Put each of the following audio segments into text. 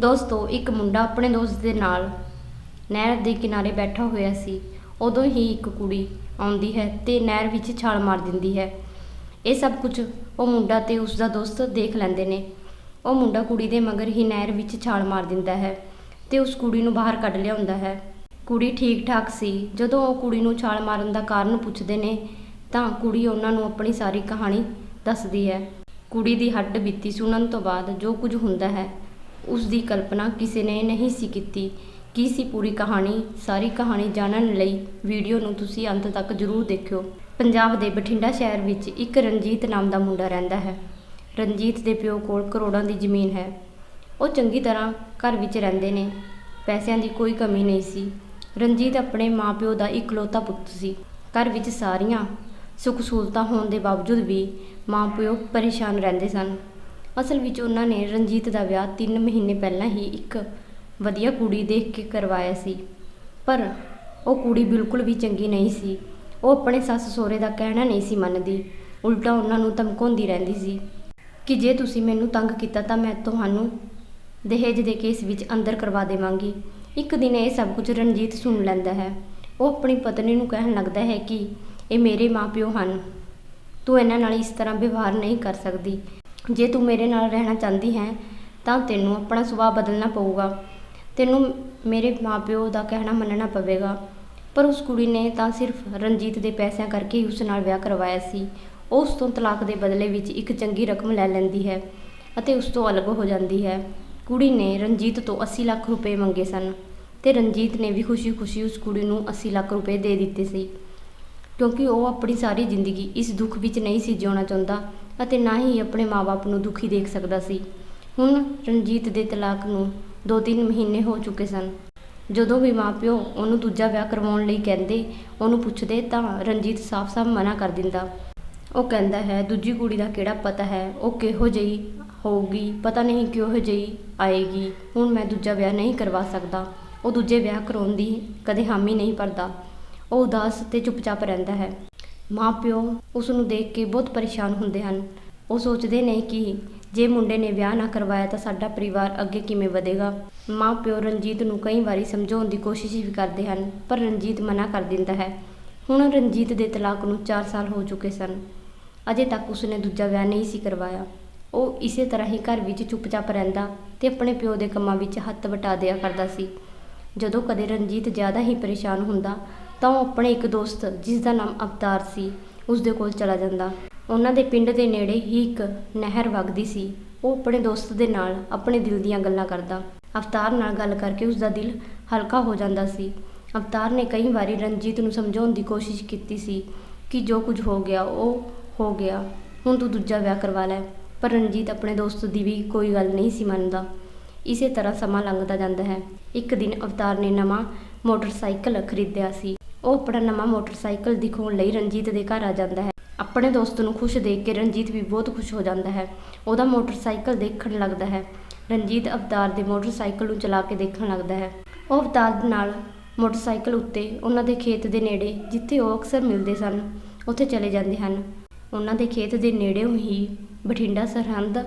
ਦੋਸਤੋ, ਇੱਕ ਮੁੰਡਾ ਆਪਣੇ ਦੋਸਤ ਦੇ ਨਾਲ ਨਹਿਰ ਦੇ ਕਿਨਾਰੇ ਬੈਠਾ ਹੋਇਆ ਸੀ। ਉਦੋਂ ਹੀ ਇੱਕ ਕੁੜੀ ਆਉਂਦੀ ਹੈ ਤੇ ਨਹਿਰ ਵਿੱਚ ਛਾਲ ਮਾਰ ਦਿੰਦੀ ਹੈ। ਇਹ ਸਭ ਕੁਝ ਉਹ ਮੁੰਡਾ ਤੇ ਉਸ ਦਾ ਦੋਸਤ ਦੇਖ ਲੈਂਦੇ ਨੇ। ਉਹ ਮੁੰਡਾ ਕੁੜੀ ਦੇ ਮਗਰ ਹੀ ਨਹਿਰ ਵਿੱਚ ਛਾਲ ਮਾਰ ਦਿੰਦਾ ਹੈ ਤੇ ਉਸ ਕੁੜੀ ਨੂੰ ਬਾਹਰ ਕੱਢ ਲਿਆਉਂਦਾ ਹੈ। ਕੁੜੀ ਠੀਕ ਠਾਕ ਸੀ। ਜਦੋਂ ਉਹ ਕੁੜੀ ਨੂੰ ਛਾਲ ਮਾਰਨ ਦਾ ਕਾਰਨ ਪੁੱਛਦੇ ਨੇ, ਤਾਂ ਕੁੜੀ ਉਹਨਾਂ ਨੂੰ ਆਪਣੀ ਸਾਰੀ ਕਹਾਣੀ ਦੱਸਦੀ ਹੈ। ਕੁੜੀ ਦੀ ਹੱਡ ਬੀਤੀ ਸੁਣਨ ਤੋਂ ਬਾਅਦ ਜੋ ਕੁਝ ਹੁੰਦਾ ਹੈ ਉਸ ਦੀ ਕਲਪਨਾ ਕਿਸੇ ਨੇ ਨਹੀਂ ਸੀ ਕੀਤੀ। ਕੀ ਸੀ ਪੂਰੀ ਕਹਾਣੀ? ਸਾਰੀ ਕਹਾਣੀ ਜਾਣਨ ਲਈ ਵੀਡੀਓ ਨੂੰ ਤੁਸੀਂ ਅੰਤ ਤੱਕ ਜ਼ਰੂਰ ਦੇਖਿਓ। ਪੰਜਾਬ ਦੇ ਬਠਿੰਡਾ ਸ਼ਹਿਰ ਵਿੱਚ ਇੱਕ ਰਣਜੀਤ ਨਾਮ ਦਾ ਮੁੰਡਾ ਰਹਿੰਦਾ ਹੈ। ਰਣਜੀਤ ਦੇ ਪਿਓ ਕੋਲ ਕਰੋੜਾਂ ਦੀ ਜ਼ਮੀਨ ਹੈ। ਉਹ ਚੰਗੀ ਤਰ੍ਹਾਂ ਘਰ ਵਿੱਚ ਰਹਿੰਦੇ ਨੇ। ਪੈਸਿਆਂ ਦੀ ਕੋਈ ਕਮੀ ਨਹੀਂ ਸੀ। ਰਣਜੀਤ ਆਪਣੇ ਮਾਪਿਓ ਦਾ ਇਕਲੌਤਾ ਪੁੱਤ ਸੀ। ਘਰ ਵਿੱਚ ਸਾਰੀਆਂ ਸੁੱਖ ਸਹੂਲਤਾਂ ਹੋਣ ਦੇ ਬਾਵਜੂਦ ਵੀ ਮਾਪਿਓ ਪਰੇਸ਼ਾਨ ਰਹਿੰਦੇ ਸਨ। ਅਸਲ ਵਿੱਚ ਉਹਨਾਂ ਨੇ ਰਣਜੀਤ ਦਾ ਵਿਆਹ 3 ਮਹੀਨੇ ਪਹਿਲਾਂ ਹੀ ਇੱਕ ਵਧੀਆ ਕੁੜੀ ਦੇਖ ਕੇ ਕਰਵਾਇਆ ਸੀ। ਪਰ ਉਹ ਕੁੜੀ ਬਿਲਕੁਲ ਵੀ ਚੰਗੀ ਨਹੀਂ ਸੀ। ਉਹ ਆਪਣੇ ਸੱਸ ਸਹੁਰੇ ਦਾ ਕਹਿਣਾ ਨਹੀਂ ਸੀ ਮੰਨਦੀ। ਉਲਟਾ ਉਹਨਾਂ ਨੂੰ ਧਮਕਾਉਂਦੀ ਰਹਿੰਦੀ ਸੀ ਕਿ ਜੇ ਤੁਸੀਂ ਮੈਨੂੰ ਤੰਗ ਕੀਤਾ ਤਾਂ ਮੈਂ ਤੁਹਾਨੂੰ ਦਹੇਜ ਦੇ ਕੇਸ ਵਿੱਚ ਅੰਦਰ ਕਰਵਾ ਦੇਵਾਂਗੀ। ਇੱਕ ਦਿਨ ਇਹ ਸਭ ਕੁਝ ਰਣਜੀਤ ਸੁਣ ਲੈਂਦਾ ਹੈ। ਉਹ ਆਪਣੀ ਪਤਨੀ ਨੂੰ ਕਹਿਣ ਲੱਗਦਾ ਹੈ ਕਿ ਇਹ ਮੇਰੇ ਮਾਪਿਓ ਹਨ। ਤੂੰ ਇਹਨਾਂ ਨਾਲ ਇਸ ਤਰ੍ਹਾਂ ਵਿਵਹਾਰ ਨਹੀਂ ਕਰ ਸਕਦੀ। ਜੇ ਤੂੰ ਮੇਰੇ ਨਾਲ ਰਹਿਣਾ ਚਾਹੁੰਦੀ ਹੈ, ਤਾਂ ਤੈਨੂੰ ਆਪਣਾ ਸੁਭਾਅ ਬਦਲਣਾ ਪਊਗਾ। ਤੈਨੂੰ ਮੇਰੇ ਮਾਪਿਓ ਦਾ ਕਹਿਣਾ ਮੰਨਣਾ ਪਵੇਗਾ। ਪਰ ਉਸ ਕੁੜੀ ਨੇ ਤਾਂ ਸਿਰਫ ਰਣਜੀਤ ਦੇ ਪੈਸਿਆਂ ਕਰਕੇ ਹੀ ਉਸ ਨਾਲ ਵਿਆਹ ਕਰਵਾਇਆ ਸੀ। ਉਹ ਉਸ ਤੋਂ ਤਲਾਕ ਦੇ ਬਦਲੇ ਵਿੱਚ ਇੱਕ ਚੰਗੀ ਰਕਮ ਲੈ ਲੈਂਦੀ ਹੈ ਅਤੇ ਉਸ ਤੋਂ ਅਲੱਗ ਹੋ ਜਾਂਦੀ ਹੈ। ਕੁੜੀ ਨੇ ਰਣਜੀਤ ਤੋਂ 80 ਲੱਖ ਰੁਪਏ ਮੰਗੇ ਸਨ ਤੇ ਰਣਜੀਤ ਨੇ ਵੀ ਖੁਸ਼ੀ-ਖੁਸ਼ੀ ਉਸ ਕੁੜੀ ਨੂੰ 80 ਲੱਖ ਰੁਪਏ ਦੇ ਦਿੱਤੇ ਸੀ। ਕਿਉਂਕਿ ਉਹ ਆਪਣੀ ਸਾਰੀ ਜ਼ਿੰਦਗੀ ਇਸ ਦੁੱਖ ਵਿੱਚ ਨਹੀਂ ਸੀ ਜਿਉਣਾ ਚਾਹੁੰਦਾ ਅਤੇ ਨਾ ਹੀ ਆਪਣੇ ਮਾਪੇ ਨੂੰ ਦੁਖੀ ਦੇਖ ਸਕਦਾ ਸੀ। ਹੁਣ ਰਣਜੀਤ ਦੇ ਤਲਾਕ ਨੂੰ 2-3 ਮਹੀਨੇ ਹੋ ਚੁੱਕੇ ਸਨ। ਜਦੋਂ ਵੀ ਮਾਪਿਓ ਉਹਨੂੰ ਦੂਜਾ ਵਿਆਹ ਕਰਵਾਉਣ ਲਈ ਕਹਿੰਦੇ, ਉਹਨੂੰ ਪੁੱਛਦੇ ਤਾਂ ਰਣਜੀਤ ਸਾਫ਼-ਸਾਫ਼ ਮਨਾ ਕਰ ਦਿੰਦਾ। ਉਹ ਕਹਿੰਦਾ ਹੈ, ਦੂਜੀ ਕੁੜੀ ਦਾ ਕਿਹੜਾ ਪਤਾ ਹੈ? ਉਹ ਕਿਹੋ ਜਿਹੀ ਹੋਊਗੀ? ਪਤਾ ਨਹੀਂ ਕਿਹੋ ਜਿਹੀ ਆਏਗੀ। ਹੁਣ ਮੈਂ ਦੂਜਾ ਵਿਆਹ ਨਹੀਂ ਕਰਵਾ ਸਕਦਾ। ਉਹ ਦੂਜੇ ਵਿਆਹ ਕਰਾਉਣ ਦੀ ਕਦੇ ਹਾਮੀ ਨਹੀਂ ਭਰਦਾ। ਉਹ ਉਦਾਸ ਤੇ ਚੁੱਪਚਾਪ ਰਹਿੰਦਾ ਹੈ। ਮਾਪਿਓ ਉਸ ਨੂੰ ਦੇਖ ਕੇ ਬਹੁਤ ਪਰੇਸ਼ਾਨ ਹੁੰਦੇ ਹਨ। ਉਹ ਸੋਚਦੇ ਨੇ ਕਿ ਜੇ ਮੁੰਡੇ ਨੇ ਵਿਆਹ ਨਾ ਕਰਵਾਇਆ ਤਾਂ ਸਾਡਾ ਪਰਿਵਾਰ ਅੱਗੇ ਕਿਵੇਂ ਵਧੇਗਾ। ਮਾਪਿਓ ਰਣਜੀਤ ਨੂੰ ਕਈ ਵਾਰੀ ਸਮਝਾਉਣ ਦੀ ਕੋਸ਼ਿਸ਼ ਵੀ ਕਰਦੇ ਹਨ, ਪਰ ਰਣਜੀਤ ਮਨਾ ਕਰ ਦਿੰਦਾ ਹੈ। ਹੁਣ ਰਣਜੀਤ ਦੇ ਤਲਾਕ ਨੂੰ 4 ਸਾਲ ਹੋ ਚੁੱਕੇ ਸਨ। ਅਜੇ ਤੱਕ ਉਸਨੇ ਦੂਜਾ ਵਿਆਹ ਨਹੀਂ ਸੀ ਕਰਵਾਇਆ। ਉਹ ਇਸੇ ਤਰ੍ਹਾਂ ਹੀ ਘਰ ਵਿੱਚ ਚੁੱਪਚਾਪ ਰਹਿੰਦਾ ਤੇ ਆਪਣੇ ਪਿਓ ਦੇ ਕੰਮਾਂ ਵਿੱਚ ਹੱਥ ਵਟਾ ਦਿਆ ਕਰਦਾ ਸੀ। ਜਦੋਂ ਕਦੇ ਰਣਜੀਤ ਜ਼ਿਆਦਾ ਹੀ ਪਰੇਸ਼ਾਨ ਹੁੰਦਾ ਤਾਂ ਉਹ ਆਪਣੇ ਇੱਕ ਦੋਸਤ ਜਿਸ ਦਾ ਨਾਮ ਅਵਤਾਰ ਸੀ ਉਸ ਦੇ ਕੋਲ ਚਲਾ ਜਾਂਦਾ। ਉਹਨਾਂ ਦੇ ਪਿੰਡ ਦੇ ਨੇੜੇ ਹੀ ਇੱਕ ਨਹਿਰ ਵਗਦੀ ਸੀ। ਉਹ ਆਪਣੇ ਦੋਸਤ ਦੇ ਨਾਲ ਆਪਣੇ ਦਿਲ ਦੀਆਂ ਗੱਲਾਂ ਕਰਦਾ। ਅਵਤਾਰ ਨਾਲ ਗੱਲ ਕਰਕੇ ਉਸ ਦਾ ਦਿਲ ਹਲਕਾ ਹੋ ਜਾਂਦਾ ਸੀ। ਅਵਤਾਰ ਨੇ ਕਈ ਵਾਰੀ ਰਣਜੀਤ ਨੂੰ ਸਮਝਾਉਣ ਦੀ ਕੋਸ਼ਿਸ਼ ਕੀਤੀ ਸੀ ਕਿ ਜੋ ਕੁਝ ਹੋ ਗਿਆ, ਉਹ ਹੋ ਗਿਆ। ਹੁਣ ਤੂੰ ਦੂਜਾ ਵਿਆਹ ਕਰਵਾ ਲੈ। ਪਰ ਰਣਜੀਤ ਆਪਣੇ ਦੋਸਤ ਦੀ ਵੀ ਕੋਈ ਗੱਲ ਨਹੀਂ ਸੀ ਮੰਨਦਾ। ਇਸੇ ਤਰ੍ਹਾਂ ਸਮਾਂ ਲੰਘਦਾ ਜਾਂਦਾ ਹੈ। ਇੱਕ ਦਿਨ ਅਵਤਾਰ ਨੇ ਨਵਾਂ ਮੋਟਰਸਾਈਕਲ ਖਰੀਦਿਆ ਸੀ। ਉਹ ਆਪਣਾ ਨਵਾਂ ਮੋਟਰਸਾਈਕਲ ਦਿਖਾਉਣ ਲਈ ਰਣਜੀਤ ਦੇ ਘਰ ਆ ਜਾਂਦਾ ਹੈ। ਆਪਣੇ ਦੋਸਤ ਨੂੰ ਖੁਸ਼ ਦੇਖ ਕੇ ਰਣਜੀਤ ਵੀ ਬਹੁਤ ਖੁਸ਼ ਹੋ ਜਾਂਦਾ ਹੈ। ਉਹਦਾ ਮੋਟਰਸਾਈਕਲ ਦੇਖਣ ਲੱਗਦਾ ਹੈ। ਰਣਜੀਤ ਅਵਤਾਰ ਦੇ ਮੋਟਰਸਾਈਕਲ ਨੂੰ ਚਲਾ ਕੇ ਦੇਖਣ ਲੱਗਦਾ ਹੈ। ਉਹ ਅਵਤਾਰ ਨਾਲ ਮੋਟਰਸਾਈਕਲ ਉੱਤੇ ਉਹਨਾਂ ਦੇ ਖੇਤ ਦੇ ਨੇੜੇ, ਜਿੱਥੇ ਉਹ ਅਕਸਰ ਮਿਲਦੇ ਸਨ, ਉੱਥੇ ਚਲੇ ਜਾਂਦੇ ਹਨ। ਉਹਨਾਂ ਦੇ ਖੇਤ ਦੇ ਨੇੜੇ ਹੀ ਬਠਿੰਡਾ ਸਰਹੰਦ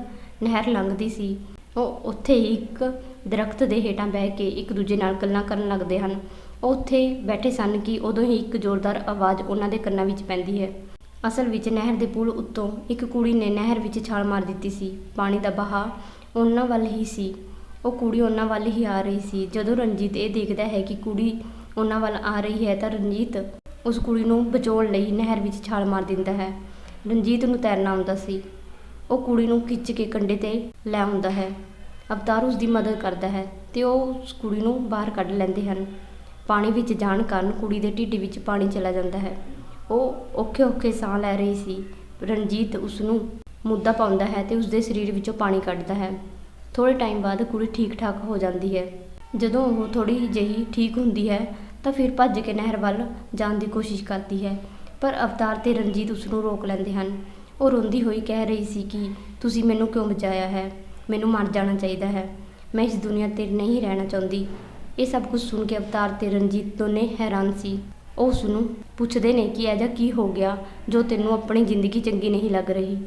ਨਹਿਰ ਲੰਘਦੀ ਸੀ। ਉਹ ਉੱਥੇ ਹੀ ਇੱਕ ਦਰਖਤ ਦੇ ਹੇਠਾਂ ਬਹਿ ਕੇ ਇੱਕ ਦੂਜੇ ਨਾਲ ਗੱਲਾਂ ਕਰਨ ਲੱਗਦੇ ਹਨ। ਉਹ ਉੱਥੇ ਬੈਠੇ ਸਨ ਕਿ ਉਦੋਂ ਹੀ ਇੱਕ ਜ਼ੋਰਦਾਰ ਆਵਾਜ਼ ਉਹਨਾਂ ਦੇ ਕੰਨਾਂ ਵਿੱਚ ਪੈਂਦੀ ਹੈ। ਅਸਲ ਵਿੱਚ ਨਹਿਰ ਦੇ ਪੁਲ ਉੱਤੋਂ ਇੱਕ ਕੁੜੀ ਨੇ ਨਹਿਰ ਵਿੱਚ ਛਾਲ ਮਾਰ ਦਿੱਤੀ ਸੀ। ਪਾਣੀ ਦਾ ਬਹਾਅ ਉਹਨਾਂ ਵੱਲ ਹੀ ਸੀ। ਉਹ ਕੁੜੀ ਉਹਨਾਂ ਵੱਲ ਹੀ ਆ ਰਹੀ ਸੀ। ਜਦੋਂ ਰਣਜੀਤ ਇਹ ਦੇਖਦਾ ਹੈ ਕਿ ਕੁੜੀ ਉਹਨਾਂ ਵੱਲ ਆ ਰਹੀ ਹੈ ਤਾਂ ਰਣਜੀਤ ਉਸ ਕੁੜੀ ਨੂੰ ਬਚਾਉਣ ਲਈ ਨਹਿਰ ਵਿੱਚ ਛਾਲ ਮਾਰ ਦਿੰਦਾ ਹੈ। ਰਣਜੀਤ ਨੂੰ ਤੈਰਨਾ ਆਉਂਦਾ ਸੀ। ਉਹ ਕੁੜੀ ਨੂੰ ਖਿੱਚ ਕੇ ਕੰਢੇ ਤੇ ਲੈ ਆਉਂਦਾ ਹੈ। ਅਵਤਾਰ ਉਸ ਦੀ ਮਦਦ ਕਰਦਾ ਹੈ ਤੇ ਉਹ ਉਸ ਕੁੜੀ ਨੂੰ ਬਾਹਰ ਕੱਢ ਲੈਂਦੇ ਹਨ। ਪਾਣੀ ਵਿੱਚ ਜਾਣ ਕਾਰਨ ਕੁੜੀ ਦੇ ਢਿੱਡ ਵਿੱਚ ਪਾਣੀ ਚਲਾ ਜਾਂਦਾ ਹੈ। ਉਹ ਔਖੇ ਔਖੇ ਸਾਹ ਲੈ ਰਹੀ ਸੀ। ਰਣਜੀਤ ਉਸ ਨੂੰ ਮੁੱਦਾ ਪਾਉਂਦਾ ਹੈ ਅਤੇ ਉਸ ਦੇ ਸਰੀਰ ਵਿੱਚੋਂ ਪਾਣੀ ਕੱਢਦਾ ਹੈ। ਥੋੜ੍ਹੇ ਟਾਈਮ ਬਾਅਦ ਕੁੜੀ ਠੀਕ ਠਾਕ ਹੋ ਜਾਂਦੀ ਹੈ। ਜਦੋਂ ਉਹ ਥੋੜ੍ਹੀ ਜਿਹੀ ਠੀਕ ਹੁੰਦੀ ਹੈ ਤਾਂ ਫਿਰ ਭੱਜ ਕੇ ਨਹਿਰ ਵੱਲ ਜਾਣ ਦੀ ਕੋਸ਼ਿਸ਼ ਕਰਦੀ ਹੈ। ਪਰ ਅਵਤਾਰ ਤੇ ਰਣਜੀਤ ਉਸ ਨੂੰ ਰੋਕ ਲੈਂਦੇ ਹਨ। ਉਹ ਰੋਂਦੀ ਹੋਈ ਕਹਿ ਰਹੀ ਸੀ ਕਿ ਤੁਸੀਂ ਮੈਨੂੰ ਕਿਉਂ ਬਚਾਇਆ ਹੈ? ਮੈਨੂੰ ਮਰ ਜਾਣਾ ਚਾਹੀਦਾ ਹੈ। ਮੈਂ ਇਸ ਦੁਨੀਆ ਤੇ ਨਹੀਂ ਰਹਿਣਾ ਚਾਹੁੰਦੀ। ਇਹ ਸਭ ਕੁਝ ਸੁਣ ਕੇ ਅਵਤਾਰ ਤੇ ਰਣਜੀਤ ਦੋਨੇ ਹੈਰਾਨ ਸੀ। ਉਹ ਉਸ ਨੂੰ ਪੁੱਛਦੇ ਨੇ ਕਿ ਇਹ ਜਿਹਾ ਕੀ ਹੋ ਗਿਆ ਜੋ ਤੈਨੂੰ ਆਪਣੀ ਜ਼ਿੰਦਗੀ ਚੰਗੀ ਨਹੀਂ ਲੱਗ ਰਹੀ।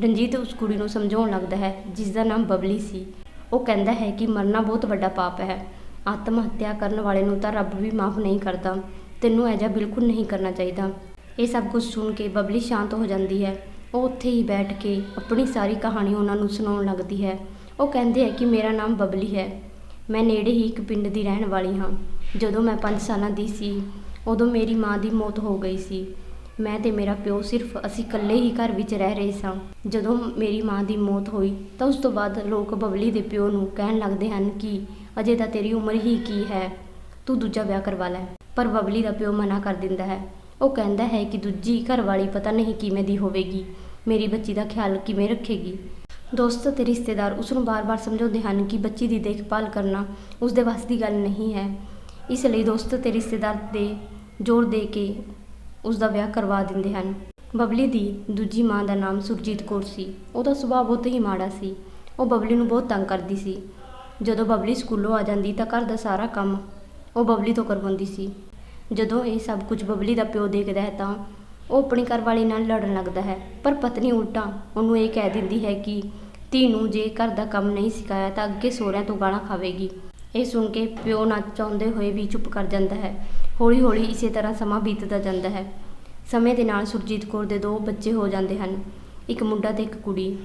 ਰਣਜੀਤ ਉਸ ਕੁੜੀ ਨੂੰ ਸਮਝਾਉਣ ਲੱਗਦਾ ਹੈ ਜਿਸ ਦਾ ਨਾਮ ਬਬਲੀ ਸੀ। ਉਹ ਕਹਿੰਦਾ ਹੈ ਕਿ ਮਰਨਾ ਬਹੁਤ ਵੱਡਾ ਪਾਪ ਹੈ। ਆਤਮ ਹੱਤਿਆ ਕਰਨ ਵਾਲੇ ਨੂੰ ਤਾਂ ਰੱਬ ਵੀ ਮਾਫ ਨਹੀਂ ਕਰਦਾ। ਤੈਨੂੰ ਐਜਾ ਬਿਲਕੁਲ ਨਹੀਂ ਕਰਨਾ ਚਾਹੀਦਾ। ਇਹ ਸਭ ਕੁਝ ਸੁਣ ਕੇ ਬਬਲੀ ਸ਼ਾਂਤ ਹੋ ਜਾਂਦੀ ਹੈ। ਉਹ ਉੱਥੇ ਹੀ ਬੈਠ ਕੇ ਆਪਣੀ ਸਾਰੀ ਕਹਾਣੀ ਉਹਨਾਂ ਨੂੰ ਸੁਣਾਉਣ ਲੱਗਦੀ ਹੈ। ਉਹ ਕਹਿੰਦੇ ਹੈ ਕਿ ਮੇਰਾ ਨਾਮ ਬਬਲੀ ਹੈ। ਮੈਂ ਨੇੜੇ ਹੀ ਇੱਕ ਪਿੰਡ ਦੀ ਰਹਿਣ ਵਾਲੀ ਹਾਂ। ਜਦੋਂ ਮੈਂ 5 ਸਾਲਾਂ ਦੀ ਸੀ, ਉਦੋਂ ਮੇਰੀ ਮਾਂ ਦੀ ਮੌਤ ਹੋ ਗਈ ਸੀ। ਮੈਂ ਤੇ ਮੇਰਾ ਪਿਓ ਸਿਰਫ ਅਸੀਂ ਇਕੱਲੇ ਹੀ ਘਰ ਵਿੱਚ ਰਹਿ ਰਹੇ ਸਾਂ। ਜਦੋਂ ਮੇਰੀ ਮਾਂ ਦੀ ਮੌਤ ਹੋਈ, ਤਾਂ ਉਸ ਤੋਂ ਬਾਅਦ ਲੋਕ ਬਬਲੀ ਦੇ ਪਿਓ ਨੂੰ ਕਹਿਣ ਲੱਗਦੇ ਹਨ ਕਿ ਅਜੇ ਤਾਂ ਤੇਰੀ ਉਮਰ ਹੀ ਕੀ ਹੈ, ਤੂੰ ਦੂਜਾ ਵਿਆਹ ਕਰਵਾ ਲੈ। ਪਰ ਬਬਲੀ ਦਾ ਪਿਓ ਮਨਾ ਕਰ ਦਿੰਦਾ ਹੈ। ਉਹ ਕਹਿੰਦਾ ਹੈ ਕਿ ਦੂਜੀ ਘਰ ਵਾਲੀ ਪਤਾ ਨਹੀਂ ਕਿਵੇਂ ਦੀ ਹੋਵੇਗੀ। ਮੇਰੀ ਬੱਚੀ ਦਾ ਖਿਆਲ ਕਿਵੇਂ ਰੱਖੇਗੀ? ਦੋਸਤ ਅਤੇ ਰਿਸ਼ਤੇਦਾਰ ਉਸ ਨੂੰ ਬਾਰ-ਬਾਰ ਸਮਝਾਉਂਦੇ ਹਨ ਕਿ ਬੱਚੀ ਦੀ ਦੇਖਭਾਲ ਕਰਨਾ ਉਸ ਦੇ ਵੱਸ ਦੀ ਗੱਲ ਨਹੀਂ ਹੈ। ਇਸ ਲਈ ਦੋਸਤ ਅਤੇ ਰਿਸ਼ਤੇਦਾਰ ਦੇ ਜ਼ੋਰ ਦੇ ਕੇ ਉਸ ਦਾ ਵਿਆਹ ਕਰਵਾ ਦਿੰਦੇ ਹਨ। ਬਬਲੀ ਦੀ ਦੂਜੀ ਮਾਂ ਦਾ ਨਾਮ ਸੁਰਜੀਤ ਕੌਰ ਸੀ। ਉਹਦਾ ਸੁਭਾਅ ਬਹੁਤ ਹੀ ਮਾੜਾ ਸੀ। ਉਹ ਬਬਲੀ ਨੂੰ ਬਹੁਤ ਤੰਗ ਕਰਦੀ ਸੀ। ਜਦੋਂ ਬਬਲੀ ਸਕੂਲੋਂ ਆ ਜਾਂਦੀ ਤਾਂ ਘਰ ਦਾ ਸਾਰਾ ਕੰਮ ਉਹ ਬਬਲੀ ਤੋਂ ਕਰਵਾਉਂਦੀ ਸੀ। ਜਦੋਂ ਇਹ ਸਭ ਕੁਝ ਬਬਲੀ ਦਾ ਪਿਓ ਦੇਖਦਾ ਹੈ ਤਾਂ ਉਹ ਆਪਣੀ ਘਰਵਾਲੀ ਨਾਲ ਲੜਨ ਲੱਗਦਾ ਹੈ। ਪਰ ਪਤਨੀ ਉਲਟਾ ਉਹਨੂੰ ਇਹ ਕਹਿ ਦਿੰਦੀ ਹੈ ਕਿ ਧੀ ਨੂੰ ਜੇ ਘਰ ਦਾ ਕੰਮ ਨਹੀਂ ਸਿਖਾਇਆ ਤਾਂ ਅੱਗੇ ਸਹੁਰਿਆਂ ਤੋਂ ਗਾਲਾਂ ਖਾਵੇਗੀ। ਇਹ ਸੁਣ ਕੇ ਪਿਓ ਨਾ ਚਾਹੁੰਦੇ ਹੋਏ ਵੀ ਚੁੱਪ ਕਰ ਜਾਂਦਾ ਹੈ। ਹੌਲੀ ਹੌਲੀ ਇਸੇ ਤਰ੍ਹਾਂ ਸਮਾਂ ਬੀਤਦਾ ਜਾਂਦਾ ਹੈ। ਸਮੇਂ ਦੇ ਨਾਲ ਸੁਰਜੀਤ ਕੌਰ ਦੇ ਦੋ ਬੱਚੇ ਹੋ ਜਾਂਦੇ ਹਨ, ਇੱਕ ਮੁੰਡਾ ਤੇ ਇੱਕ ਕੁੜੀ।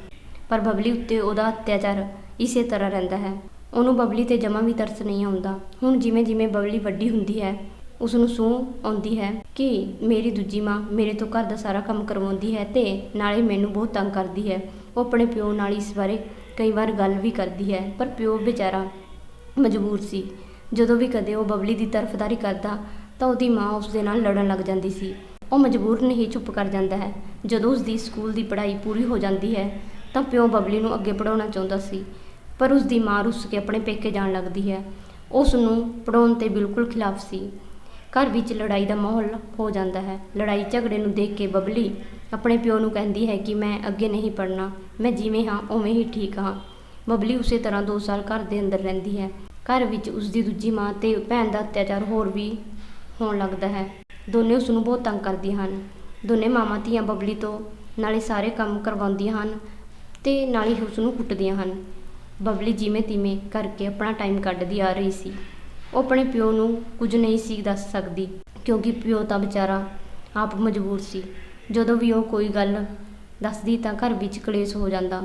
ਪਰ ਬਬਲੀ ਉੱਤੇ ਉਹਦਾ ਅਤਿਆਚਾਰ ਇਸੇ ਤਰ੍ਹਾਂ ਰਹਿੰਦਾ ਹੈ। ਉਹਨੂੰ ਬਬਲੀ ਤੇ ਜਮਾ ਵੀ ਤਰਸ ਨਹੀਂ ਆਉਂਦਾ। ਹੁਣ ਜਿਵੇਂ ਜਿਵੇਂ ਬਬਲੀ ਵੱਡੀ ਹੁੰਦੀ ਹੈ ਉਸ ਨੂੰ ਸੂਹ ਆਉਂਦੀ ਹੈ ਕਿ ਮੇਰੀ ਦੂਜੀ ਮਾਂ ਮੇਰੇ ਤੋਂ ਘਰ ਦਾ ਸਾਰਾ ਕੰਮ ਕਰਵਾਉਂਦੀ ਹੈ ਤੇ ਨਾਲੇ ਮੈਨੂੰ ਬਹੁਤ ਤੰਗ ਕਰਦੀ ਹੈ। ਉਹ ਆਪਣੇ ਪਿਓ ਨਾਲ ਇਸ ਬਾਰੇ ਕਈ ਵਾਰ ਗੱਲ ਵੀ ਕਰਦੀ ਹੈ, ਪਰ ਪਿਓ ਵਿਚਾਰਾ ਮਜਬੂਰ ਸੀ। ਜਦੋਂ ਵੀ ਕਦੇ ਉਹ ਬਬਲੀ ਦੀ ਤਰਫਦਾਰੀ ਕਰਦਾ, ਤਾਂ ਉਹਦੀ ਮਾਂ ਉਸ ਦੇ ਨਾਲ ਲੜਨ ਲੱਗ ਜਾਂਦੀ ਸੀ। ਉਹ ਮਜਬੂਰ ਨਹੀਂ, ਚੁੱਪ ਕਰ ਜਾਂਦਾ ਹੈ। ਜਦੋਂ ਉਸ ਦੀ ਸਕੂਲ ਦੀ ਪੜ੍ਹਾਈ ਪੂਰੀ ਹੋ ਜਾਂਦੀ ਹੈ, ਤਾਂ ਪਿਓ ਬਬਲੀ ਨੂੰ ਅੱਗੇ ਪੜਾਉਣਾ ਚਾਹੁੰਦਾ ਸੀ। ਪਰ ਉਸ ਦੀ ਮਾਂ ਰੁੱਸ ਕੇ ਆਪਣੇ ਪੇਕੇ ਜਾਣ ਲੱਗਦੀ ਹੈ। ਉਸ ਨੂੰ ਪੜਾਉਣ ਤੇ ਬਿਲਕੁਲ ਖਿਲਾਫ ਸੀ। ਘਰ ਵਿੱਚ ਲੜਾਈ ਦਾ ਮਾਹੌਲ ਹੋ ਜਾਂਦਾ ਹੈ। ਲੜਾਈ ਝਗੜੇ ਨੂੰ ਦੇਖ ਕੇ ਬਬਲੀ ਆਪਣੇ ਪਿਓ ਨੂੰ ਕਹਿੰਦੀ ਹੈ ਕਿ ਮੈਂ ਅੱਗੇ ਨਹੀਂ ਪੜ੍ਹਨਾ। ਮੈਂ ਜਿਵੇਂ ਹਾਂ, ਉਵੇਂ ਹੀ ਠੀਕ ਹਾਂ। ਬਬਲੀ ਉਸੇ ਤਰ੍ਹਾਂ 2 ਸਾਲ ਘਰ ਦੇ ਅੰਦਰ ਰਹਿੰਦੀ ਹੈ। ਘਰ ਵਿੱਚ ਉਸ ਦੀ ਦੂਜੀ ਮਾਂ ਤੇ ਭੈਣ ਦਾ ਅਤਿਆਚਾਰ ਹੋਰ ਵੀ ਹੋਣ ਲੱਗਦਾ ਹੈ। ਦੋਨੇ ਉਸ ਨੂੰ ਬਹੁਤ ਤੰਗ ਕਰਦੀਆਂ ਹਨ। ਦੋਨੇ ਮਾਵਾਂ ਧੀਆਂ ਬਬਲੀ ਤੋਂ ਨਾਲੇ ਸਾਰੇ ਕੰਮ ਕਰਵਾਉਂਦੀਆਂ ਹਨ ਤੇ ਨਾਲੇ ਹੀ ਉਸ ਨੂੰ ਕੁੱਟਦੀਆਂ ਹਨ। ਬਬਲੀ ਜਿਵੇਂ ਤਿਵੇਂ ਕਰਕੇ ਆਪਣਾ ਟਾਈਮ ਕੱਢਦੀ ਆ ਰਹੀ ਸੀ। ਉਹ ਆਪਣੇ ਪਿਓ ਨੂੰ ਕੁਝ ਨਹੀਂ ਸੀ ਦੱਸ ਸਕਦੀ, ਕਿਉਂਕਿ ਪਿਓ ਤਾਂ ਵਿਚਾਰਾ ਆਪ ਮਜਬੂਰ ਸੀ। ਜਦੋਂ ਵੀ ਉਹ ਕੋਈ ਗੱਲ ਦੱਸਦੀ ਤਾਂ ਘਰ ਵਿੱਚ ਕਲੇਸ਼ ਹੋ ਜਾਂਦਾ।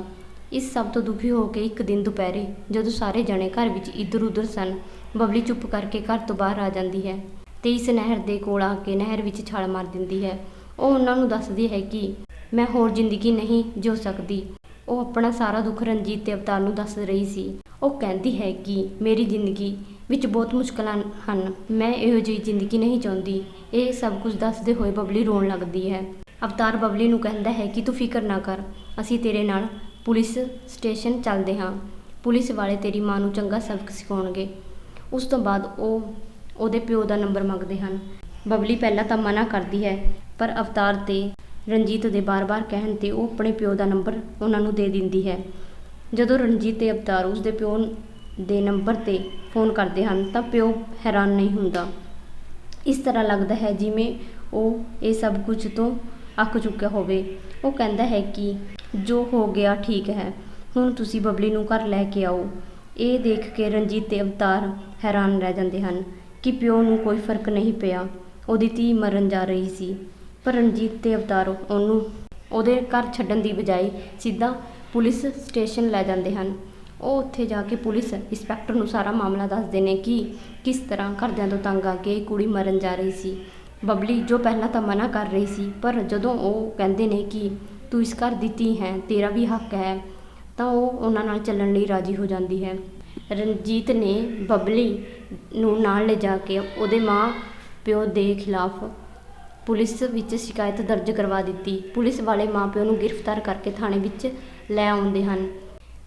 ਇਸ ਸਭ ਤੋਂ ਦੁਖੀ ਹੋ ਕੇ ਇੱਕ ਦਿਨ ਦੁਪਹਿਰੇ ਜਦੋਂ ਸਾਰੇ ਜਣੇ ਘਰ ਵਿੱਚ ਇੱਧਰ ਉੱਧਰ ਸਨ, ਬਬਲੀ ਚੁੱਪ ਕਰਕੇ ਘਰ ਤੋਂ ਬਾਹਰ ਆ ਜਾਂਦੀ ਹੈ ਤੇ ਇਸ ਨਹਿਰ ਦੇ ਕੋਲ ਆ ਕੇ ਨਹਿਰ ਵਿੱਚ ਛਾਲ ਮਾਰ ਦਿੰਦੀ ਹੈ। ਉਹ ਉਹਨਾਂ ਨੂੰ ਦੱਸਦੀ ਹੈ ਕਿ ਮੈਂ ਹੋਰ ਜ਼ਿੰਦਗੀ ਨਹੀਂ ਜਿਉ ਸਕਦੀ। ਉਹ ਆਪਣਾ ਸਾਰਾ ਦੁੱਖ ਰਣਜੀਤ ਤੇ ਅਵਤਾਰ ਨੂੰ ਦੱਸ ਰਹੀ ਸੀ। ਉਹ ਕਹਿੰਦੀ ਹੈ ਕਿ ਮੇਰੀ ਜ਼ਿੰਦਗੀ ਵਿੱਚ ਬਹੁਤ ਮੁਸ਼ਕਲਾਂ ਹਨ। ਮੈਂ ਇਹੋ ਜਿਹੀ ਜ਼ਿੰਦਗੀ ਨਹੀਂ ਚਾਹੁੰਦੀ। ਇਹ ਸਭ ਕੁਝ ਦੱਸਦੇ ਹੋਏ ਬਬਲੀ ਰੋਣ ਲੱਗਦੀ ਹੈ। ਅਵਤਾਰ ਬਬਲੀ ਨੂੰ ਕਹਿੰਦਾ ਹੈ ਕਿ ਤੂੰ ਫਿਕਰ ਨਾ ਕਰ, ਅਸੀਂ ਤੇਰੇ ਨਾਲ ਪੁਲਿਸ ਸਟੇਸ਼ਨ ਚੱਲਦੇ ਹਾਂ। ਪੁਲਿਸ ਵਾਲੇ ਤੇਰੀ ਮਾਂ ਨੂੰ ਚੰਗਾ ਸਬਕ ਸਿਖਾਉਣਗੇ। ਉਸ ਤੋਂ ਬਾਅਦ ਉਹ ਉਹਦੇ ਪਿਓ ਦਾ ਨੰਬਰ ਮੰਗਦੇ ਹਨ। ਬਬਲੀ ਪਹਿਲਾਂ ਤਾਂ ਮਨਾ ਕਰਦੀ ਹੈ, ਪਰ ਅਵਤਾਰ ਤੇ ਰਣਜੀਤ ਦੇ ਬਾਰ-ਬਾਰ ਕਹਿਣ ਤੇ ਉਹ ਆਪਣੇ ਪਿਓ ਦਾ ਨੰਬਰ ਉਹਨਾਂ ਨੂੰ ਦੇ ਦਿੰਦੀ ਹੈ। ਜਦੋਂ ਰਣਜੀਤ ਤੇ ਅਵਤਾਰ ਉਸ ਦੇ ਪਿਓ ਦੇ ਨੰਬਰ ਤੇ ਫੋਨ ਕਰਦੇ ਹਨ, ਤਾਂ ਪਿਓ ਹੈਰਾਨ ਨਹੀਂ ਹੁੰਦਾ। ਇਸ ਤਰ੍ਹਾਂ ਲੱਗਦਾ ਹੈ ਜਿਵੇਂ ਉਹ ਇਹ ਸਭ ਕੁਝ ਤੋਂ ਅੱਕ ਚੁੱਕਿਆ ਹੋਵੇ। ਉਹ ਕਹਿੰਦਾ ਹੈ ਕਿ ਜੋ ਹੋ ਗਿਆ ਠੀਕ ਹੈ। ਹੁਣ ਤੁਸੀਂ ਬਬਲੀ ਨੂੰ ਘਰ ਲੈ ਕੇ ਆਓ। ਇਹ ਦੇਖ ਕੇ ਰਣਜੀਤ ਤੇ ਅਵਤਾਰ ਹੈਰਾਨ ਰਹਿ ਜਾਂਦੇ ਹਨ ਕਿ ਪਿਓ ਨੂੰ ਕੋਈ ਫ਼ਰਕ ਨਹੀਂ ਪਿਆ। ਉਹਦੀ ਧੀ ਮਰਨ ਜਾ ਰਹੀ ਸੀ। ਪਰ ਰਣਜੀਤ ਤੇ ਅਵਤਾਰ ਉਹਨੂੰ ਉਹਦੇ ਘਰ ਛੱਡਣ ਦੀ ਬਜਾਏ ਸਿੱਧਾ ਪੁਲਿਸ ਸਟੇਸ਼ਨ ਲੈ ਜਾਂਦੇ ਹਨ। ਉਹ ਉੱਥੇ ਜਾ ਕੇ ਪੁਲਿਸ ਇੰਸਪੈਕਟਰ ਨੂੰ ਸਾਰਾ ਮਾਮਲਾ ਦੱਸਦੇ ਨੇ ਕਿ ਕਿਸ ਤਰ੍ਹਾਂ ਘਰਦਿਆਂ ਤੋਂ ਤੰਗ ਆ ਕੇ ਇਹ ਕੁੜੀ ਮਰਨ ਜਾ ਰਹੀ ਸੀ। ਬਬਲੀ, ਜੋ ਪਹਿਲਾਂ ਤਾਂ ਮਨਾ ਕਰ ਰਹੀ ਸੀ, ਪਰ ਜਦੋਂ ਉਹ ਕਹਿੰਦੇ ਨੇ ਕਿ ਤੂੰ ਇਸ ਘਰ ਦੀ ਧੀ ਹੈ, ਤੇਰਾ ਵੀ ਹੱਕ ਹੈ, ਤਾਂ ਉਹ ਉਹਨਾਂ ਨਾਲ ਚੱਲਣ ਲਈ ਰਾਜੀ ਹੋ ਜਾਂਦੀ ਹੈ। ਰਣਜੀਤ ਨੇ ਬਬਲੀ ਨੂੰ ਨਾਲ ਲਿਜਾ ਕੇ ਉਹਦੇ ਮਾਂ ਪਿਓ ਦੇ ਖਿਲਾਫ ਪੁਲਿਸ ਵਿੱਚ ਸ਼ਿਕਾਇਤ ਦਰਜ ਕਰਵਾ ਦਿੱਤੀ। ਪੁਲਿਸ ਵਾਲੇ ਮਾਂ ਪਿਓ ਨੂੰ ਗ੍ਰਿਫਤਾਰ ਕਰਕੇ ਥਾਣੇ ਵਿੱਚ ਲੈ ਆਉਂਦੇ ਹਨ।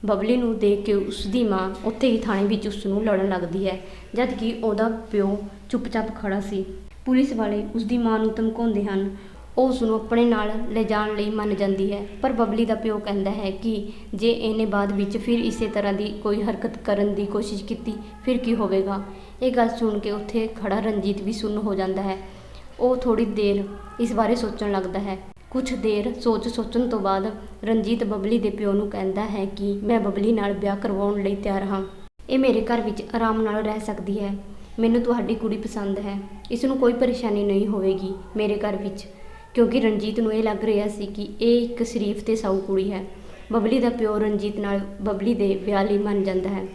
ਬਬਲੀ ਨੂੰ ਦੇਖ ਕੇ ਉਸ ਦੀ ਮਾਂ ਉੱਥੇ ਹੀ ਥਾਣੇ ਵਿੱਚ ਉਸ ਨੂੰ ਲੜਨ ਲੱਗਦੀ ਹੈ ਜਦ ਕਿ ਉਹਦਾ ਪਿਓ ਚੁੱਪਚਾਪ ਖੜਾ ਸੀ। ਪੁਲਿਸ ਵਾਲੇ ਉਸ ਦੀ ਮਾਂ ਨੂੰ ਧਮਕਾਉਂਦੇ ਹਨ। ਉਹ ਉਸ ਨੂੰ ਆਪਣੇ ਨਾਲ ਲੈ ਜਾਣ ਲਈ ਮੰਨ ਜਾਂਦੀ ਹੈ। ਪਰ ਬਬਲੀ ਦਾ ਪਿਓ ਕਹਿੰਦਾ ਹੈ ਕਿ ਜੇ ਇਹਨੇ ਬਾਅਦ ਵਿੱਚ ਫਿਰ ਇਸੇ ਤਰ੍ਹਾਂ ਦੀ ਕੋਈ ਹਰਕਤ ਕਰਨ ਦੀ ਕੋਸ਼ਿਸ਼ ਕੀਤੀ, ਫਿਰ ਕੀ ਹੋਵੇਗਾ? ਇਹ ਗੱਲ ਸੁਣ ਕੇ ਉੱਥੇ ਖੜਾ ਰਣਜੀਤ ਵੀ ਸੁੰਨ ਹੋ ਜਾਂਦਾ ਹੈ। ਉਹ ਥੋੜੀ ਦੇਰ ਇਸ ਬਾਰੇ ਸੋਚਣ ਲੱਗਦਾ ਹੈ। ਕੁਝ ਦੇਰ ਸੋਚ ਸੋਚਣ ਤੋਂ ਬਾਅਦ ਰਣਜੀਤ ਬਬਲੀ ਦੇ ਪਿਓ ਨੂੰ ਕਹਿੰਦਾ ਹੈ ਕਿ ਮੈਂ ਬਬਲੀ ਨਾਲ ਵਿਆਹ ਕਰਵਾਉਣ ਲਈ ਤਿਆਰ ਹਾਂ। ਇਹ ਮੇਰੇ ਘਰ ਵਿੱਚ ਆਰਾਮ ਨਾਲ ਰਹਿ ਸਕਦੀ ਹੈ। ਮੈਨੂੰ ਤੁਹਾਡੀ ਕੁੜੀ ਪਸੰਦ ਹੈ। ਇਸ ਨੂੰ ਕੋਈ ਪਰੇਸ਼ਾਨੀ ਨਹੀਂ ਹੋਵੇਗੀ ਮੇਰੇ ਘਰ ਵਿੱਚ। ਕਿਉਂਕਿ ਰਣਜੀਤ ਨੂੰ ਇਹ ਲੱਗ ਰਿਹਾ ਸੀ ਕਿ ਇਹ ਇੱਕ ਸ਼ਰੀਫ ਤੇ ਸਾਊ ਕੁੜੀ ਹੈ। ਬਬਲੀ ਦਾ ਪਿਓ ਰਣਜੀਤ ਨਾਲ ਬਬਲੀ ਦੇ ਵਿਆਹ ਲਈ ਮੰਨ ਜਾਂਦਾ ਹੈ।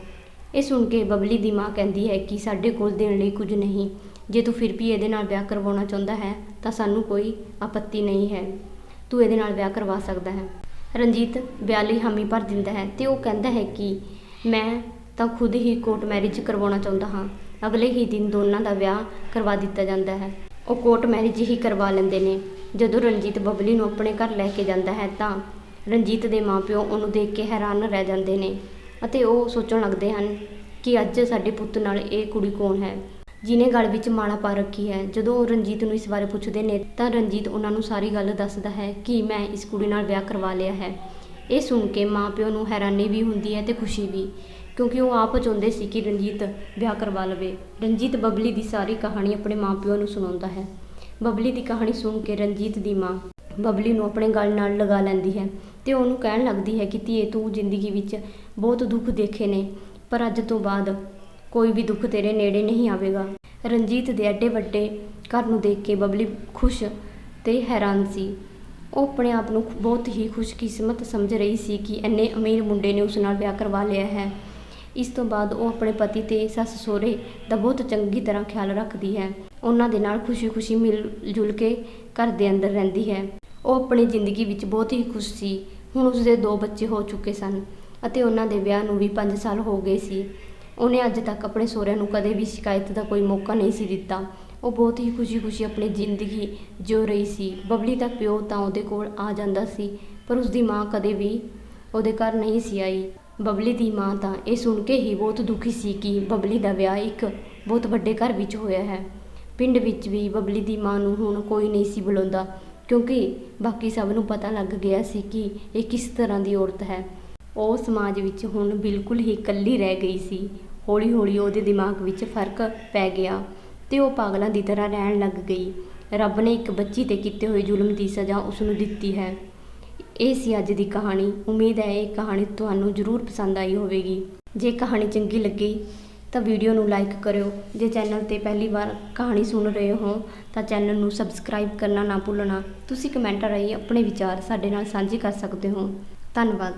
ਇਹ ਸੁਣ ਕੇ ਬਬਲੀ ਦੀ ਮਾਂ ਕਹਿੰਦੀ ਹੈ ਕਿ ਸਾਡੇ ਕੋਲ ਦੇਣ ਲਈ ਕੁਝ ਨਹੀਂ। ਜੇ ਤੂੰ ਫਿਰ ਵੀ ਇਹਦੇ ਨਾਲ ਵਿਆਹ ਕਰਵਾਉਣਾ ਚਾਹੁੰਦਾ ਹੈ, ਤਾਂ ਸਾਨੂੰ ਕੋਈ ਆਪੱਤੀ ਨਹੀਂ ਹੈ। ਤੂੰ ਇਹਦੇ ਨਾਲ ਵਿਆਹ ਕਰਵਾ ਸਕਦਾ ਹੈ। ਰਣਜੀਤ ਵਿਆਹ ਲਈ ਹਾਮੀ ਭਰ ਦਿੰਦਾ ਹੈ ਤੇ ਉਹ ਕਹਿੰਦਾ ਹੈ ਕਿ ਮੈਂ ਤਾਂ ਖੁਦ ਹੀ ਕੋਰਟ ਮੈਰਿਜ ਕਰਵਾਉਣਾ ਚਾਹੁੰਦਾ ਹਾਂ। ਅਗਲੇ ਹੀ ਦਿਨ ਦੋਨਾਂ ਦਾ ਵਿਆਹ ਕਰਵਾ ਦਿੱਤਾ ਜਾਂਦਾ ਹੈ। ਉਹ ਕੋਰਟ ਮੈਰਿਜ ਹੀ ਕਰਵਾ ਲੈਂਦੇ ਨੇ। ਜਦੋਂ ਰਣਜੀਤ ਬਬਲੀ ਨੂੰ ਆਪਣੇ ਘਰ ਲੈ ਕੇ ਜਾਂਦਾ ਹੈ ਤਾਂ ਰਣਜੀਤ ਦੇ ਮਾਪਿਓ ਉਹਨੂੰ ਦੇਖ ਕੇ ਹੈਰਾਨ ਰਹਿ ਜਾਂਦੇ ਨੇ ਅਤੇ ਉਹ ਸੋਚਣ ਲੱਗਦੇ ਹਨ ਕਿ ਅੱਜ ਸਾਡੇ ਪੁੱਤ ਨਾਲ ਇਹ ਕੁੜੀ ਕੌਣ ਹੈ? ਜਿਹਨੇ ਗਲ ਵਿੱਚ ਮਾਲਾ ਪਾ ਰੱਖੀ ਹੈ। ਜਦੋਂ ਉਹ ਰਣਜੀਤ ਨੂੰ ਇਸ ਬਾਰੇ ਪੁੱਛਦੇ ਨੇ ਤਾਂ ਰਣਜੀਤ ਉਹਨਾਂ ਨੂੰ ਸਾਰੀ ਗੱਲ ਦੱਸਦਾ ਹੈ ਕਿ ਮੈਂ ਇਸ ਕੁੜੀ ਨਾਲ ਵਿਆਹ ਕਰਵਾ ਲਿਆ ਹੈ। ਇਹ ਸੁਣ ਕੇ ਮਾਪਿਓ ਨੂੰ ਹੈਰਾਨੀ ਵੀ ਹੁੰਦੀ ਹੈ ਤੇ ਖੁਸ਼ੀ ਵੀ। ਕਿਉਂਕਿ ਉਹ ਆਪ ਚਾਹੁੰਦੇ ਸੀ ਕਿ ਰਣਜੀਤ ਵਿਆਹ ਕਰਵਾ ਲਵੇ। ਰਣਜੀਤ ਬਬਲੀ ਦੀ ਸਾਰੀ ਕਹਾਣੀ ਆਪਣੇ ਮਾਪਿਓ ਨੂੰ ਸੁਣਾਉਂਦਾ ਹੈ। ਬਬਲੀ ਦੀ ਕਹਾਣੀ ਸੁਣ ਕੇ ਰਣਜੀਤ ਦੀ ਮਾਂ ਬਬਲੀ ਨੂੰ ਆਪਣੇ ਗਲ ਨਾਲ ਲਗਾ ਲੈਂਦੀ ਹੈ ਤੇ ਉਹਨੂੰ ਕਹਿਣ ਲੱਗਦੀ ਹੈ ਕਿ ਧੀਏ, ਤੂੰ ਜ਼ਿੰਦਗੀ ਵਿੱਚ ਬਹੁਤ ਦੁੱਖ ਦੇਖੇ ਨੇ, ਪਰ ਅੱਜ ਤੋਂ ਬਾਅਦ ਕੋਈ ਵੀ ਦੁੱਖ ਤੇਰੇ ਨੇੜੇ ਨਹੀਂ ਆਵੇਗਾ। ਰਣਜੀਤ ਦੇ ਐਡੇ ਵੱਡੇ ਘਰ ਨੂੰ ਦੇਖ ਕੇ ਬਬਲੀ ਖੁਸ਼ ਤੇ ਹੈਰਾਨ ਸੀ। ਉਹ ਆਪਣੇ ਆਪ ਨੂੰ ਬਹੁਤ ਹੀ ਖੁਸ਼ਕਿਸਮਤ ਸਮਝ ਰਹੀ ਸੀ ਕਿ ਇੰਨੇ ਅਮੀਰ ਮੁੰਡੇ ਨੇ ਉਸ ਨਾਲ ਵਿਆਹ ਕਰਵਾ ਲਿਆ ਹੈ। ਇਸ ਤੋਂ ਬਾਅਦ ਉਹ ਆਪਣੇ ਪਤੀ ਤੇ ਸੱਸ ਸਹੁਰੇ ਦਾ ਬਹੁਤ ਚੰਗੀ ਤਰ੍ਹਾਂ ਖਿਆਲ ਰੱਖਦੀ ਹੈ। ਉਹਨਾਂ ਦੇ ਨਾਲ ਖੁਸ਼ੀ-ਖੁਸ਼ੀ ਮਿਲ ਜੁਲ ਕੇ ਘਰ ਦੇ ਅੰਦਰ ਰਹਿੰਦੀ ਹੈ। ਉਹ ਆਪਣੀ ਜ਼ਿੰਦਗੀ ਵਿੱਚ ਬਹੁਤ ਹੀ ਖੁਸ਼ ਸੀ। ਹੁਣ ਉਸਦੇ ਦੋ ਬੱਚੇ ਹੋ ਚੁੱਕੇ ਸਨ ਅਤੇ ਉਹਨਾਂ ਦੇ ਵਿਆਹ ਨੂੰ ਵੀ 5 ਸਾਲ ਹੋ ਗਏ ਸੀ। ਉਹਨੇ ਅੱਜ ਤੱਕ ਆਪਣੇ ਸਹੁਰਿਆਂ ਨੂੰ ਕਦੇ ਵੀ ਸ਼ਿਕਾਇਤ ਦਾ ਕੋਈ ਮੌਕਾ ਨਹੀਂ ਸੀ ਦਿੱਤਾ। ਉਹ ਬਹੁਤ ਹੀ ਖੁਸ਼ੀ-ਖੁਸ਼ੀ ਆਪਣੀ ਜ਼ਿੰਦਗੀ ਜਿਉ ਰਹੀ ਸੀ। ਬਬਲੀ ਦਾ ਪਿਓ ਤਾਂ ਉਹਦੇ ਕੋਲ ਆ ਜਾਂਦਾ ਸੀ, ਪਰ ਉਸਦੀ ਮਾਂ ਕਦੇ ਵੀ ਉਹਦੇ ਘਰ ਨਹੀਂ ਸੀ ਆਈ। ਬਬਲੀ ਦੀ ਮਾਂ ਤਾਂ ਇਹ ਸੁਣ ਕੇ ਹੀ ਬਹੁਤ ਦੁਖੀ ਸੀ ਕਿ ਬਬਲੀ ਦਾ ਵਿਆਹ ਇੱਕ ਬਹੁਤ ਵੱਡੇ ਘਰ ਵਿੱਚ ਹੋਇਆ ਹੈ। ਪਿੰਡ ਵਿੱਚ ਵੀ ਬਬਲੀ ਦੀ ਮਾਂ ਨੂੰ ਹੁਣ ਕੋਈ ਨਹੀਂ ਸੀ ਬੁਲਾਉਂਦਾ, ਕਿਉਂਕਿ ਬਾਕੀ ਸਭ ਨੂੰ ਪਤਾ ਲੱਗ ਗਿਆ ਸੀ ਕਿ ਇਹ ਕਿਸ ਤਰ੍ਹਾਂ ਦੀ ਔਰਤ ਹੈ। ਉਹ ਸਮਾਜ ਵਿੱਚ ਹੁਣ ਬਿਲਕੁਲ ਹੀ ਇਕੱਲੀ ਰਹਿ ਗਈ ਸੀ। ਹੌਲੀ-ਹੌਲੀ ਉਹਦੇ ਦਿਮਾਗ ਵਿੱਚ ਫ਼ਰਕ ਪੈ ਗਿਆ ਤੇ ਉਹ ਪਾਗਲਾਂ ਦੀ ਤਰ੍ਹਾਂ ਰਹਿਣ ਲੱਗ ਗਈ। ਰੱਬ ਨੇ ਇੱਕ ਬੱਚੀ ਤੇ ਕੀਤੇ ਹੋਏ ਜ਼ੁਲਮ ਦੀ ਸਜ਼ਾ ਉਸ ਨੂੰ ਦਿੱਤੀ ਹੈ। ਇਹ ਸੀ ਅੱਜ ਦੀ ਕਹਾਣੀ। ਉਮੀਦ ਹੈ ਇਹ ਕਹਾਣੀ ਤੁਹਾਨੂੰ ਜ਼ਰੂਰ ਪਸੰਦ ਆਈ ਹੋਵੇਗੀ। ਜੇ ਕਹਾਣੀ ਚੰਗੀ ਲੱਗੀ ਤਾਂ ਵੀਡੀਓ ਨੂੰ ਲਾਈਕ ਕਰਿਓ। ਜੇ ਚੈਨਲ ਤੇ ਪਹਿਲੀ ਵਾਰ ਕਹਾਣੀ ਸੁਣ ਰਹੇ ਹੋ ਤਾਂ ਚੈਨਲ ਨੂੰ ਸਬਸਕ੍ਰਾਈਬ ਕਰਨਾ ਨਾ ਭੁੱਲਣਾ। ਤੁਸੀਂ ਕਮੈਂਟ ਰਾਹੀਂ ਆਪਣੇ ਵਿਚਾਰ ਸਾਡੇ ਨਾਲ ਸਾਂਝੇ ਕਰ ਸਕਦੇ ਹੋ। ਧੰਨਵਾਦ।